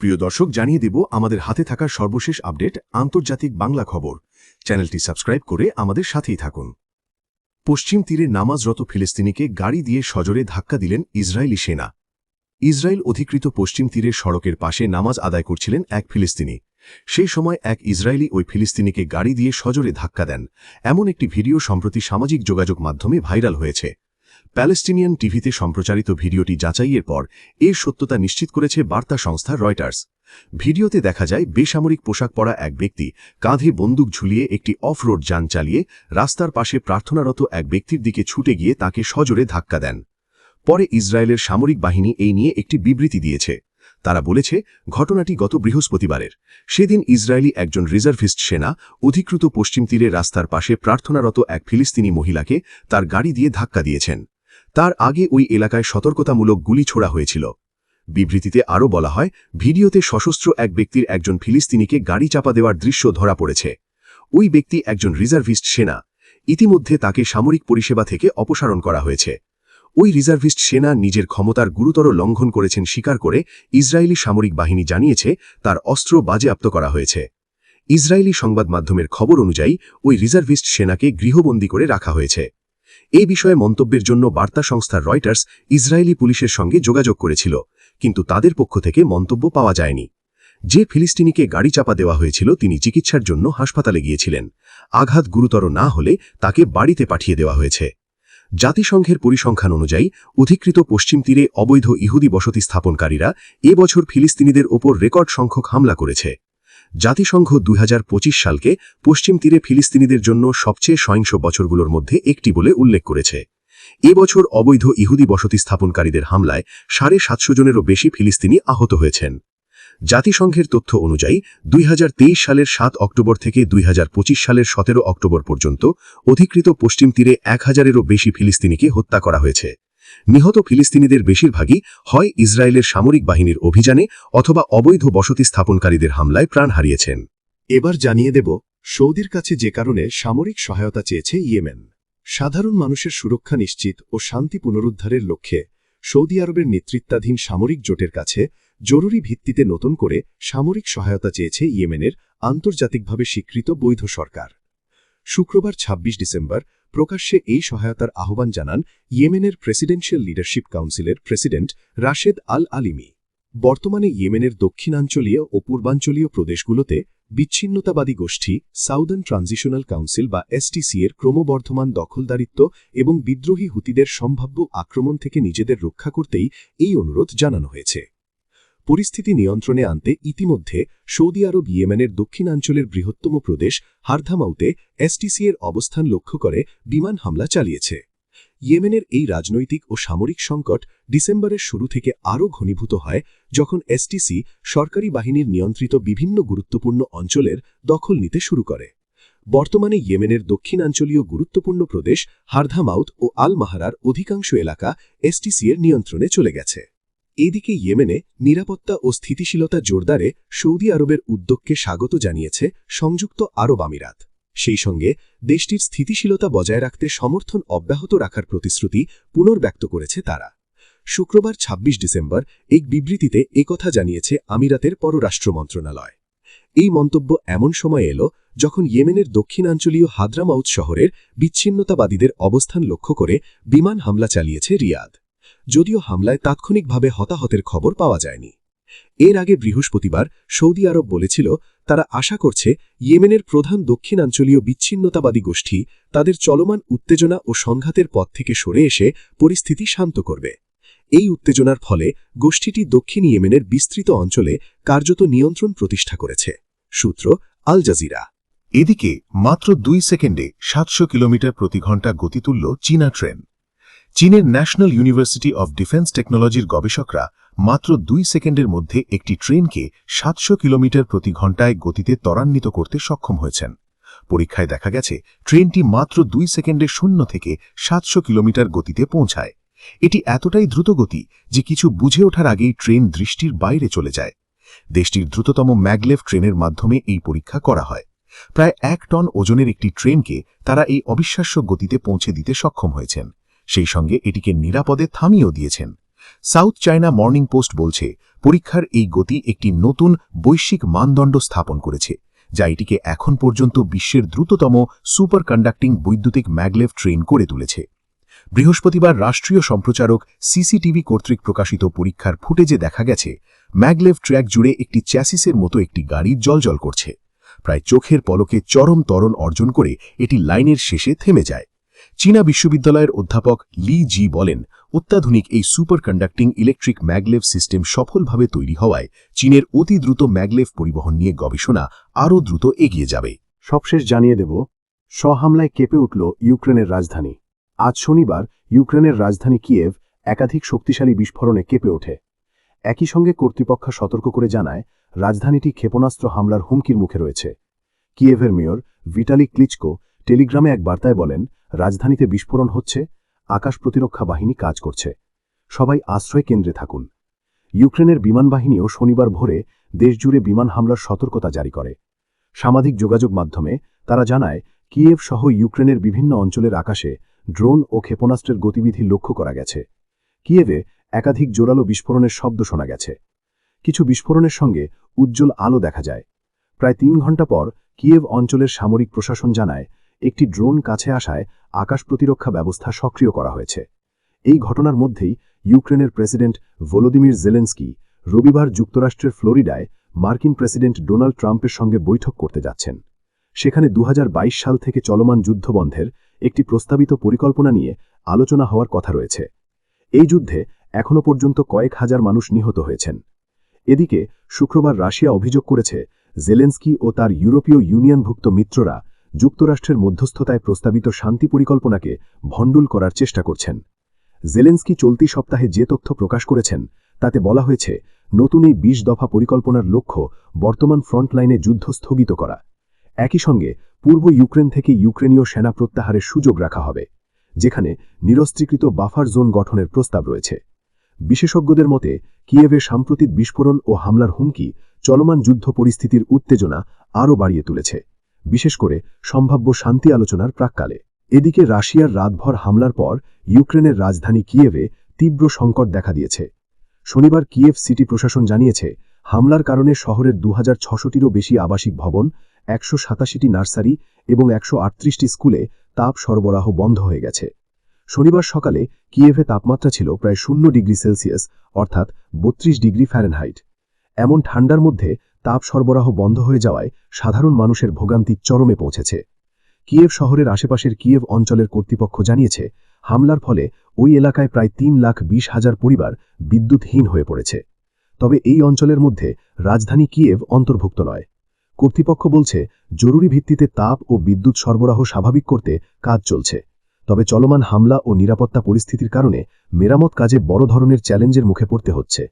প্রিয় দর্শক, জানিয়ে দেব আমাদের হাতে থাকা সর্বশেষ আপডেট আন্তর্জাতিক বাংলা খবর। চ্যানেলটি সাবস্ক্রাইব করে আমাদের সাথেই থাকুন। পশ্চিম তীরে নামাজরত ফিলিস্তিনিকে গাড়ি দিয়ে সজোরে ধাক্কা দিলেন ইসরায়েলি সেনা। ইসরায়েল অধিকৃত পশ্চিম তীরের সড়কের পাশে নামাজ আদায় করছিলেন এক ফিলিস্তিনি। সেই সময় এক ইসরায়েলি ওই ফিলিস্তিনিকে গাড়ি দিয়ে সজোরে ধাক্কা দেন। এমন একটি ভিডিও সম্প্রতি সামাজিক যোগাযোগ মাধ্যমে ভাইরাল হয়েছে। প্যালেস্টিনিয়ান টিভিতে সম্প্রচারিত ভিডিওটি যাচাইয়ের পর এর সত্যতা নিশ্চিত করেছে বার্তা সংস্থা রয়টার্স। ভিডিওতে দেখা যায়, বেসামরিক পোশাক পরা এক ব্যক্তি কাঁধে বন্দুক ঝুলিয়ে একটি অফ রোড যান চালিয়ে রাস্তার পাশে প্রার্থনারত এক ব্যক্তির দিকে ছুটে গিয়ে তাকে সজোরে ধাক্কা দেন। পরে ইসরায়েলের সামরিক বাহিনী এই নিয়ে একটি বিবৃতি দিয়েছে। তারা বলেছে, ঘটনাটি গত বৃহস্পতিবারের। সেদিন ইসরায়েলি একজন রিজার্ভিস্ট সেনা অধিকৃত পশ্চিম তীরে রাস্তার পাশে প্রার্থনারত এক ফিলিস্তিনি মহিলাকে তার গাড়ি দিয়ে ধাক্কা দিয়েছেন। তার আগে ওই এলাকায় সতর্কতামূলক গুলি ছোড়া হয়েছিল। বিবৃতিতে আরও বলা হয়, ভিডিওতে সশস্ত্র এক ব্যক্তির একজন ফিলিস্তিনিকে গাড়ি চাপা দেওয়ার দৃশ্য ধরা পড়েছে। ওই ব্যক্তি একজন রিজার্ভিস্ট সেনা। ইতিমধ্যে তাকে সামরিক পরিষেবা থেকে অপসারণ করা হয়েছে। ওই রিজার্ভিস্ট সেনা নিজের ক্ষমতার গুরুতর লঙ্ঘন করেছেন স্বীকার করে ইসরায়েলি সামরিক বাহিনী জানিয়েছে, তার অস্ত্র বাজেয়াপ্ত করা হয়েছে। ইসরায়েলি সংবাদ মাধ্যমের খবর অনুযায়ী, ওই রিজার্ভিস্ট সেনাকে গৃহবন্দী করে রাখা হয়েছে। এই বিষয়ে মন্তব্যের জন্য বার্তা সংস্থা রয়টার্স ইসরায়েলি পুলিশের সঙ্গে যোগাযোগ করেছিল, কিন্তু তাদের পক্ষ থেকে মন্তব্য পাওয়া যায়নি। যে ফিলিস্তিনিকে গাড়ি চাপা দেওয়া হয়েছিল, তিনি চিকিৎসার জন্য হাসপাতালে গিয়েছিলেন। আঘাত গুরুতর না হলে তাকে বাড়িতে পাঠিয়ে দেওয়া হয়েছে। জাতিসংঘের পরিসংখ্যান অনুযায়ী, অধিকৃত পশ্চিম তীরে অবৈধ ইহুদি বসতি স্থাপনকারীরা এবছর ফিলিস্তিনিদের ওপর রেকর্ড সংখ্যক হামলা করেছে। জাতিসংঘ দুই হাজার পঁচিশ সালকে পশ্চিম তীরে ফিলিস্তিনিদের জন্য সবচেয়ে সহিংস বছরগুলোর মধ্যে একটি বলে উল্লেখ করেছে। এবছর অবৈধ ইহুদি বসতি স্থাপনকারীদের হামলায় সাড়ে সাতশো জনেরও বেশি ফিলিস্তিনি আহত হয়েছেন। জাতিসংঘের তথ্য অনুযায়ী, দুই হাজার তেইশ সালের সাত অক্টোবর থেকে দুই হাজার পঁচিশ সালের সতেরো অক্টোবর পর্যন্ত অধিকৃত পশ্চিম তীরে এক হাজারেরও বেশি ফিলিস্তিনিকে হত্যা করা হয়েছে। নিহত ফিলিস্তিনিদের বেশিরভাগই হয় ইসরায়েলের সামরিক বাহিনীর অভিযানে অথবা অবৈধ বসতি স্থাপনকারীদের হামলায় প্রাণ হারিয়েছেন। এবার জানিয়ে দেব, সৌদির কাছে যে কারণে সামরিক সহায়তা চেয়েছে ইয়েমেন। সাধারণ মানুষের সুরক্ষা নিশ্চিত ও শান্তি পুনরুদ্ধারের লক্ষ্যে সৌদি আরবের নেতৃত্বাধীন সামরিক জোটের কাছে জরুরি ভিত্তিতে নতুন করে সামরিক সহায়তা চেয়েছে ইয়েমেনের আন্তর্জাতিকভাবে স্বীকৃত বৈধ সরকার। শুক্রবার ২৬ ডিসেম্বর প্রকাশ্যে এই সহায়তার আহ্বান জানান ইয়েমেনের প্রেসিডেন্সিয়াল লিডারশিপ কাউন্সিলের প্রেসিডেন্ট রাশেদ আল আলিমি বর্তমানে ইয়েমেনের দক্ষিণাঞ্চলীয় ও পূর্বাঞ্চলীয় প্রদেশগুলোতে বিচ্ছিন্নতাবাদী গোষ্ঠী সাউদার্ন ট্রানজিশনাল কাউন্সিল বা এসটিসি এর ক্রমবর্ধমান দখলদারিত্ব এবং বিদ্রোহী হুতিদের সম্ভাব্য আক্রমণ থেকে নিজেদের রক্ষা করতেই এই অনুরোধ জানানো হয়েছে। পরিস্থিতি নিয়ন্ত্রণে আনতে ইতিমধ্যে সৌদি আরব ইয়েমেনের দক্ষিণাঞ্চলের বৃহত্তম প্রদেশ হারধামাউতে এসটিসি এর অবস্থান লক্ষ্য করে বিমান হামলা চালিয়েছে। ইয়েমেনের এই রাজনৈতিক ও সামরিক সংকট ডিসেম্বরের শুরু থেকে আরও ঘনীভূত হয় যখন এসটিসি সরকারি বাহিনীর নিয়ন্ত্রিত বিভিন্ন গুরুত্বপূর্ণ অঞ্চলের দখল নিতে শুরু করে। বর্তমানে ইয়েমেনের দক্ষিণাঞ্চলীয় গুরুত্বপূর্ণ প্রদেশ হারধামাউত ও আল মাহারার অধিকাংশ এলাকা এসটিসি এর নিয়ন্ত্রণে চলে গেছে। এদিকে ইয়েমেনে নিরাপত্তা ও স্থিতিশীলতা জোরদারে সৌদি আরবের উদ্যোগকে স্বাগত জানিয়েছে সংযুক্ত আরব আমিরাত। সেই সঙ্গে দেশটির স্থিতিশীলতা বজায় রাখতে সমর্থন অব্যাহত রাখার প্রতিশ্রুতি পুনর্ব্যক্ত করেছে তারা। শুক্রবার ২৬ ডিসেম্বর এক বিবৃতিতে একথা জানিয়েছে আমিরাতের পররাষ্ট্র মন্ত্রণালয়। এই মন্তব্য এমন সময় এলো যখন ইয়েমেনের দক্ষিণাঞ্চলীয় হাদ্রামাউত শহরের বিচ্ছিন্নতাবাদীদের অবস্থান লক্ষ্য করে বিমান হামলা চালিয়েছে রিয়াদ। যদিও হামলায় তাৎক্ষণিকভাবে হতাহতের খবর পাওয়া যায়নি। এর আগে বৃহস্পতিবার সৌদি আরব বলেছিল, তারা আশা করছে ইয়েমেনের প্রধান দক্ষিণাঞ্চলীয় বিচ্ছিন্নতাবাদী গোষ্ঠী তাদের চলমান উত্তেজনা ও সংঘাতের পথ থেকে সরে এসে পরিস্থিতি শান্ত করবে। এই উত্তেজনার ফলে গোষ্ঠীটি দক্ষিণ ইয়েমেনের বিস্তৃত অঞ্চলে কার্যত নিয়ন্ত্রণ প্রতিষ্ঠা করেছে, সূত্র আল জাজিরা। এদিকে মাত্র দুই সেকেন্ডে সাতশো কিলোমিটার প্রতি ঘণ্টা গতি তুলল চীনা ট্রেন। চীনের ন্যাশনাল ইউনিভার্সিটি অব ডিফেন্স টেকনোলজির গবেষকরা মাত্র দুই সেকেন্ডের মধ্যে একটি ট্রেনকে সাতশো কিলোমিটার প্রতি ঘণ্টায় গতিতে ত্বরান্বিত করতে সক্ষম হয়েছেন। পরীক্ষায় দেখা গেছে, ট্রেনটি মাত্র দুই সেকেন্ডে শূন্য থেকে সাতশো কিলোমিটার গতিতে পৌঁছায়। এটি এতটাই দ্রুতগতি যে কিছু বুঝে ওঠার আগেই ট্রেন দৃষ্টির বাইরে চলে যায়। দেশটির দ্রুততম ম্যাগলেভ ট্রেনের মাধ্যমে এই পরীক্ষা করা হয়। প্রায় এক টন ওজনের একটি ট্রেনকে তারা এই অবিশ্বাস্য গতিতে পৌঁছে দিতে সক্ষম হয়েছেন। সেই সঙ্গে এটিকে নিরাপদে থামিয়েও দিয়েছেন। সাউথ চায়না মর্নিং পোস্ট বলছে, পরীক্ষার এই গতি একটি নতুন বৈশ্বিক মানদণ্ড স্থাপন করেছে, যা এটিকে এখন পর্যন্ত বিশ্বের দ্রুততম সুপার কন্ডাক্টিং বৈদ্যুতিক ম্যাগলেভ ট্রেন করে তুলেছে। বৃহস্পতিবার রাষ্ট্রীয় সম্প্রচারক সিসিটিভি কর্তৃক প্রকাশিত পরীক্ষার ফুটেজে দেখা গেছে ম্যাগলেভ ট্র্যাক জুড়ে একটি চ্যাসিসের মতো একটি গাড়ি জলজল করছে। প্রায় চোখের পলকে চরম ত্বরণ অর্জন করে এটি লাইনের শেষে থেমে যায়। চীনা বিশ্ববিদ্যালয়ের অধ্যাপক লি জি বলেন, অত্যাধুনিক এই super conducting electric maglev system সফলভাবে তৈরি হওয়ায় চীনের অতি দ্রুত ম্যাগলেভ পরিবহন নিয়ে গবেষণা আরও দ্রুত এগিয়ে যাবে। সবশেষ জানিয়ে দেব স্বহামলায় কেঁপে উঠল ইউক্রেনের রাজধানী। আজ শনিবার ইউক্রেনের রাজধানী কিয়েভ একাধিক শক্তিশালী বিস্ফোরণে কেঁপে ওঠে। একই সঙ্গে কর্তৃপক্ষ সতর্ক করে জানায়, রাজধানীটি ক্ষেপণাস্ত্র হামলার হুমকির মুখে রয়েছে। কিয়েভের মেয়র ভিটালি ক্লিচকো টেলিগ্রামে এক বার্তায় বলেন রাজধানীতে বিস্ফোরণ হচ্ছে, আকাশ প্রতিরক্ষা বাহিনী কাজ করছে। সবাই আশ্রয় কেন্দ্রে থাকুন। ইউক্রেনের বিমান বাহিনীও শনিবার ভোরে দেশজুড়ে বিমান হামলার সতর্কতা জারি করে। সামাজিক যোগাযোগ মাধ্যমে তারা জানায়, কিয়েভ সহ ইউক্রেনের বিভিন্ন অঞ্চলের আকাশে ড্রোন ও ক্ষেপণাস্ত্রের গতিবিধি লক্ষ্য করা গেছে। কিয়েভে একাধিক জোরালো বিস্ফোরণের শব্দ শোনা গেছে। কিছু বিস্ফোরণের সঙ্গে উজ্জ্বল আলো দেখা যায়। প্রায় তিন ঘণ্টা পর কিয়েভ অঞ্চলের সামরিক প্রশাসন জানায়, একটি ড্রোন কাছে আসায় আকাশ প্রতিরক্ষা ব্যবস্থা সক্রিয় করা হয়েছে। এই ঘটনার মধ্যেই ইউক্রেনের প্রেসিডেন্ট ভলোদিমির জেলেন্সকি রবিবার যুক্তরাষ্ট্রের ফ্লোরিডায় মার্কিন প্রেসিডেন্ট ডোনাল্ড ট্রাম্পের সঙ্গে বৈঠক করতে যাচ্ছেন। সেখানে দু হাজার বাইশ সাল থেকে চলমান যুদ্ধবন্ধের একটি প্রস্তাবিত পরিকল্পনা নিয়ে আলোচনা হওয়ার কথা রয়েছে। এই যুদ্ধে এখনও পর্যন্ত কয়েক হাজার মানুষ নিহত হয়েছেন। এদিকে শুক্রবার রাশিয়া অভিযোগ করেছে, জেলেন্সকি ও তার ইউরোপীয় ইউনিয়নভুক্ত মিত্ররা যুক্তরাষ্ট্রের মধ্যস্থতায় প্রস্তাবিত শান্তি পরিকল্পনাকে ভণ্ডুল করার চেষ্টা করছেন। জেলেন্সকি চলতি সপ্তাহে যে তথ্য প্রকাশ করেছেন, তাতে বলা হয়েছে, নতুন এই বিশ দফা পরিকল্পনার লক্ষ্য বর্তমান ফ্রন্টলাইনে যুদ্ধ স্থগিত করা। একই সঙ্গে, পূর্ব ইউক্রেন থেকে ইউক্রেনীয় সেনা প্রত্যাহারের সুযোগ রাখা হবে, যেখানে নিরস্ত্রীকৃত বাফার জোন গঠনের প্রস্তাব রয়েছে। বিশেষজ্ঞদের মতে, কিয়েভে সাম্প্রতিক বিস্ফোরণ ও হামলার হুমকি চলমান যুদ্ধ পরিস্থিতির উত্তেজনা আরও বাড়িয়ে তুলেছে। বিশেষ করে সম্ভাব্য শান্তি আলোচনার প্রাককালে। এদিকে রাশিয়ার রাতভর হামলার পর ইউক্রেনের রাজধানী কিয়েভে তীব্র সংকট দেখা দিয়েছে। শনিবার কিয়েভ সিটি প্রশাসন জানিয়েছে, হামলার কারণে শহরের দু হাজার বেশি আবাসিক ভবন, একশো সাতাশিটি নার্সারি এবং একশো আটত্রিশটি স্কুলে তাপ সরবরাহ বন্ধ হয়ে গেছে। শনিবার সকালে কিয়েভে তাপমাত্রা ছিল প্রায় শূন্য ডিগ্রি সেলসিয়াস, অর্থাৎ বত্রিশ ডিগ্রি ফ্যারেনহাইট। এমন ঠান্ডার মধ্যে তাপ সরবরাহ বন্ধ হয়ে যাওয়ায় সাধারণ মানুষের ভোগান্তি চরমে পৌঁছেছে। কিয়েভ শহরের আশেপাশের কিয়েভ অঞ্চলের কর্তৃপক্ষ জানিয়েছে, হামলার ফলে ওই এলাকায় প্রায় তিন লাখ বিশ হাজার পরিবার বিদ্যুৎহীন হয়ে পড়েছে। তবে এই অঞ্চলের মধ্যে রাজধানী কিয়েভ অন্তর্ভুক্ত নয়। কর্তৃপক্ষ বলছে, জরুরি ভিত্তিতে তাপ ও বিদ্যুৎ সরবরাহ স্বাভাবিক করতে কাজ চলছে। তবে চলমান হামলা ও নিরাপত্তা পরিস্থিতির কারণে মেরামত কাজে বড় ধরনের চ্যালেঞ্জের মুখে পড়তে হচ্ছে।